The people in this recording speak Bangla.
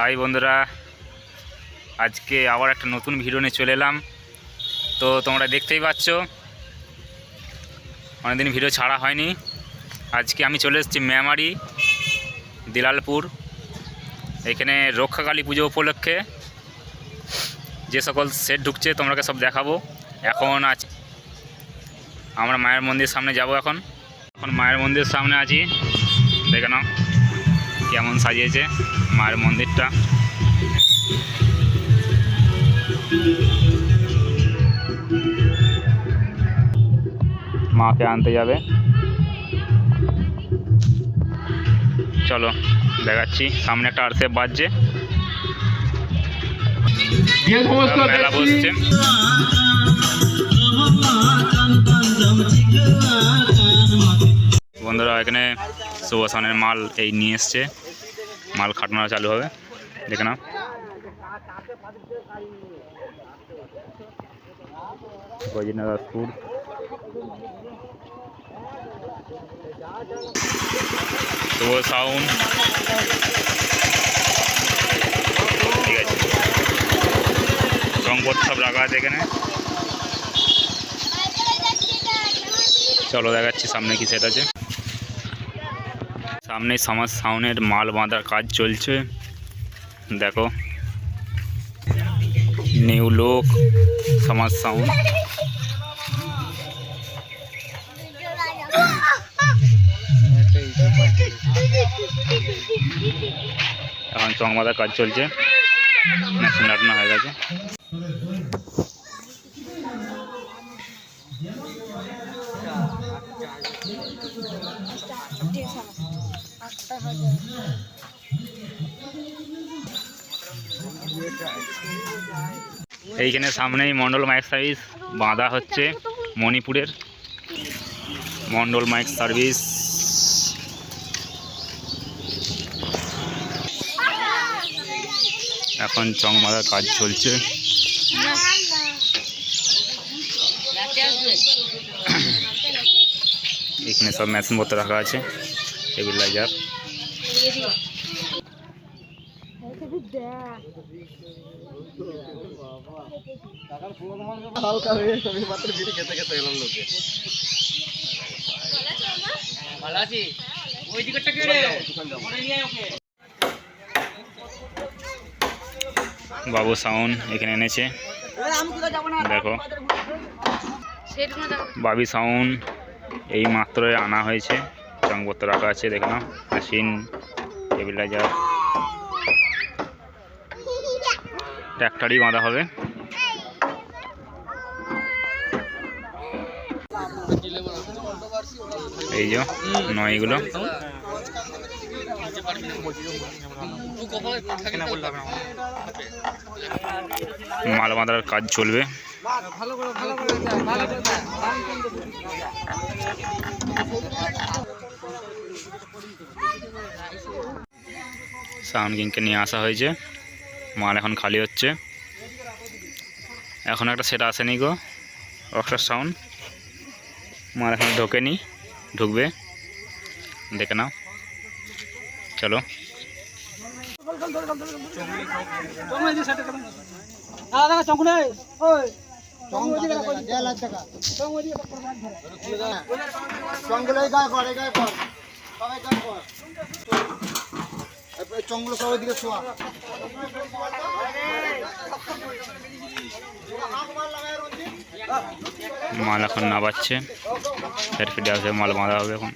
হাই বন্ধুরা, আজকে আবার একটা নতুন ভিডিও নিয়ে চলে এলাম। তো তোমরা দেখতেই পাচ্ছ, অনেকদিন ভিডিও ছাড়া হয়নি। আজকে আমি চলে এসেছি মেমারি, দিলালপুর, এখানে রক্ষাকালী পুজো উপলক্ষে। যে সকল সেট ঢুকছে, তোমরাকে সব দেখাবো। এখন আজ আমরা মায়ের মন্দির সামনে যাব এখন। এখন মায়ের মন্দির সামনে আছি, দেখে নাও। কেমন সাজিয়েছে মায়ের মন্দিরটা। মাকে আনতে যাবে। চলো দেখাচ্ছি সামনে একটা আরসে বাজছে। মেলা বসছে। বন্ধুরা এখানে সুভাষনের মাল এই নিয়ে এসছে। মাল খাটানো চালু হবে। দেখে নাও। গজিনাদাসপুর শুভ সাউন্ড। ঠিক আছে। সব রাখা আছে এখানে। চলো দেখাচ্ছি সামনে কি সেট আছে। সামনে সমাজ সাউনের মাল বাঁধার কাজ চলছে। দেখো। নিউ লোক সমাজ সাউন্ড। এখন চং বাঁধার কাজ চলছে। মেশিন লাগানো হয়ে গেছে। এইখানে সামনেই মন্ডল মাইক সার্ভিস, বাঁধা হচ্ছে মণিপুরের। Mondal mike service. এখন চং বাঁধার কাজ চলছে। এখানে সব মেশিন পত্র রাখা আছে। স্টেবিলাইজার হালকা হয়ে সবই মাত্র বিড়ি খেতে খেতে এলাম লোকে। বাবু সাউন্ড এখানে এনেছে। দেখো। বাবি সাউন্ড এই মাত্রই আনা হয়েছে। চংপত্র রাখা আছে, দেখে নাও মেশিন স্টেবিলাইজার ট্র্যাক্টরই বাঁধা হবে। এই যে নয়গুলো মাল বাঁধার কাজ চলবে। সাউন্ড কিংকে নিয়ে আসা হয়েছে। মাল এখন খালি হচ্ছে। এখন একটা সেটা আসেনি গো অক্সার সাউন্ড। মাল এখন ঢোকেনি, ঢুকবে। দেখে নাও। চলো। গায়ে গায়ে চঙ্গুলো সবাই দিকে শোয়া মাল এখন নাবাচ্ছে ফের ফিরে আসবে মাল বাঁধা হবে এখন।